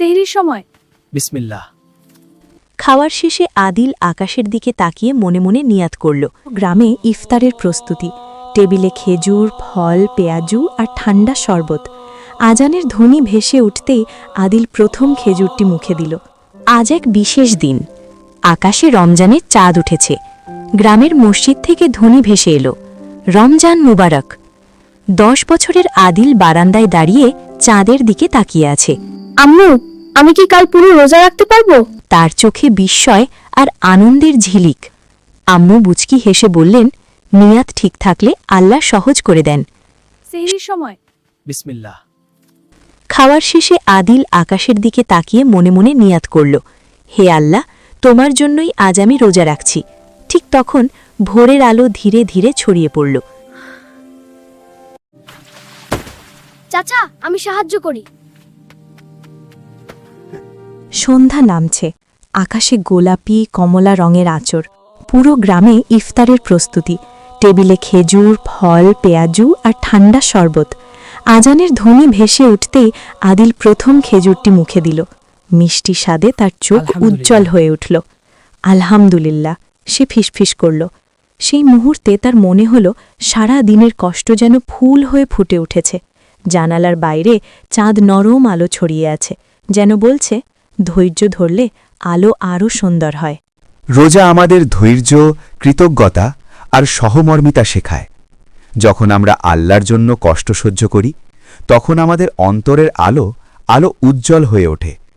সেহরির সময়। বিসমিল্লাহ। খাওয়ার শেষে আদিল আকাশের দিকে তাকিয়ে মনে মনে নিয়াত করল গ্রামে ইফতারের প্রস্তুতি। টেবিলে খেজুর ফল পেঁয়াজু আর ঠান্ডা শরবত। আজানের ধ্বনি ভেসে উঠতেই আদিল প্রথম খেজুরটি মুখে দিল। আজ এক বিশেষ দিন। আকাশে রমজানের চাঁদ উঠেছে। গ্রামের মসজিদ থেকে ধ্বনি ভেসে এলো রমজান মুবারক। দশ বছরের আদিল বারান্দায় দাঁড়িয়ে চাঁদের দিকে তাকিয়ে আছে। আম্মু আমি কি কাল পুরো রোজা রাখতে পারব? তার চোখে বিস্ময় আর আনন্দের ঝিলিক। আম্মু বুচকি হেসে বললেন নিয়াত ঠিক থাকলে আল্লাহ সহজ করে দেন। সেহরির সময়। বিসমিল্লাহ। খাওয়ার শেষে আদিল আকাশের দিকে তাকিয়ে মনে মনে নিয়াত করল হে আল্লাহ তোমার জন্যই আজ আমি রোজা রাখছি। ঠিক তখন ভোরের আলো ধীরে ধীরে ছড়িয়ে পড়ল। চাচা আমি সাহায্য করি। সন্ধ্যা নামছে। আকাশে গোলাপি কমলা রঙের আঁচড়। পুরো গ্রামে ইফতারের প্রস্তুতি। টেবিলে খেজুর ফল পেঁয়াজু আর ঠান্ডা শরবত। আজানের ধ্বনি ভেসে উঠতেই আদিল প্রথম খেজুরটি মুখে দিল। মিষ্টি স্বাদে তার চোখ উজ্জ্বল হয়ে উঠল। আলহামদুলিল্লাহ সে ফিসফিস করল। সেই মুহূর্তে তার মনে হল সারা দিনের কষ্ট যেন ফুল হয়ে ফুটে উঠেছে। জানালার বাইরে চাঁদ নরম আলো ছড়িয়ে আছে। যেন বলছে ধৈর্য ধরলে আলো আরও সুন্দর হয়। রোজা আমাদের ধৈর্য, কৃতজ্ঞতা আর সহমর্মিতা শেখায়। যখন আমরা আল্লাহর জন্য কষ্ট সহ্য করি, তখন আমাদের অন্তরের আলো আলো উজ্জ্বল হয়ে ওঠে।